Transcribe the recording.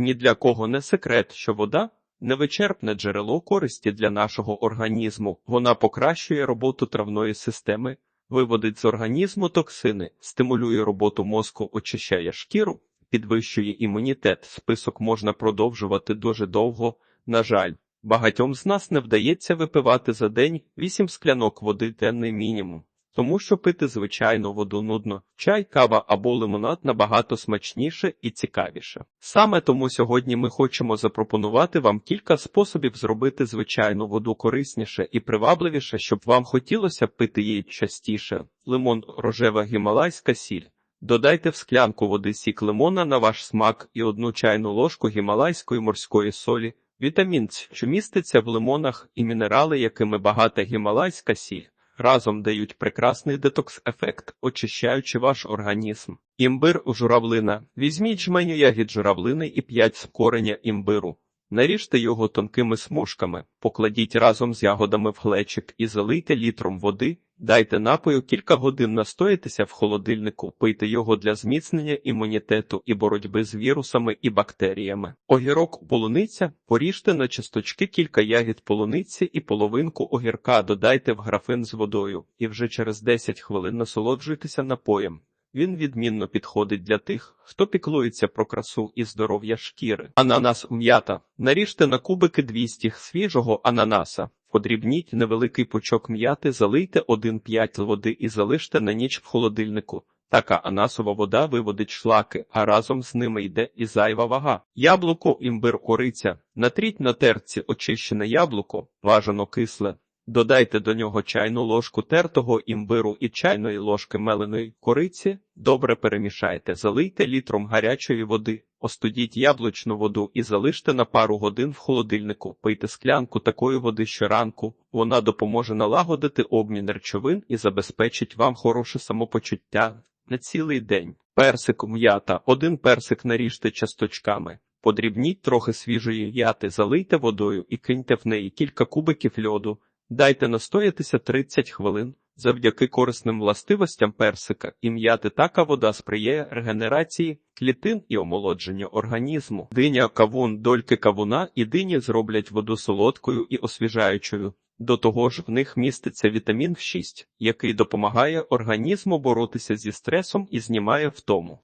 Ні для кого не секрет, що вода невичерпне джерело користі для нашого організму. Вона покращує роботу травної системи, виводить з організму токсини, стимулює роботу мозку, очищає шкіру, підвищує імунітет. Список можна продовжувати дуже довго. На жаль, багатьом з нас не вдається випивати за день 8 склянок води денний мінімум. Тому що пити звичайну воду нудно, чай, кава або лимонад набагато смачніше і цікавіше. Саме тому сьогодні ми хочемо запропонувати вам кілька способів зробити звичайну воду корисніше і привабливіше, щоб вам хотілося пити її частіше. Лимон, рожева гімалайська сіль. Додайте в склянку води сік лимона на ваш смак і одну чайну ложку гімалайської морської солі. Вітамін що міститься в лимонах, і мінерали, якими багата гімалайська сіль разом дають прекрасний детокс-ефект, очищаючи ваш організм. Імбир у журавлина. Візьміть жменю ягід журавлини і 5 з кореня імбиру. Наріжте його тонкими смужками, покладіть разом з ягодами в глечик і залийте літром води. Дайте напою кілька годин настоятися в холодильнику, пийте його для зміцнення імунітету і боротьби з вірусами і бактеріями. Огірок полуниця поріжте на часточки кілька ягід полуниці і половинку огірка додайте в графин з водою, і вже через 10 хвилин насолоджуйтеся напоєм. Він відмінно підходить для тих, хто піклується про красу і здоров'я шкіри. Ананас м'ята. Наріжте на кубики 200 свіжого ананаса. Подрібніть невеликий пучок м'яти, залийте 1-5 води і залиште на ніч в холодильнику. Така анасова вода виводить шлаки, а разом з ними йде і зайва вага. Яблуко, імбир, кориця. Натріть на терці очищене яблуко, бажано кисле. Додайте до нього чайну ложку тертого імбиру і чайної ложки меленої кориці. Добре перемішайте, залийте літром гарячої води, остудіть яблучну воду і залиште на пару годин в холодильнику. Пийте склянку такої води щоранку. Вона допоможе налагодити обмін речовин і забезпечить вам хороше самопочуття на цілий день. Персик м'ята. Один персик наріжте часточками. Подрібніть трохи свіжої м'яти, залийте водою і киньте в неї кілька кубиків льоду. Дайте настоятися 30 хвилин. Завдяки корисним властивостям персика і м'яти така вода сприяє регенерації клітин і омолодженню організму. Диня, кавун, дольки кавуна і дині зроблять воду солодкою і освіжаючою. До того ж, в них міститься вітамін 6, який допомагає організму боротися зі стресом і знімає втому.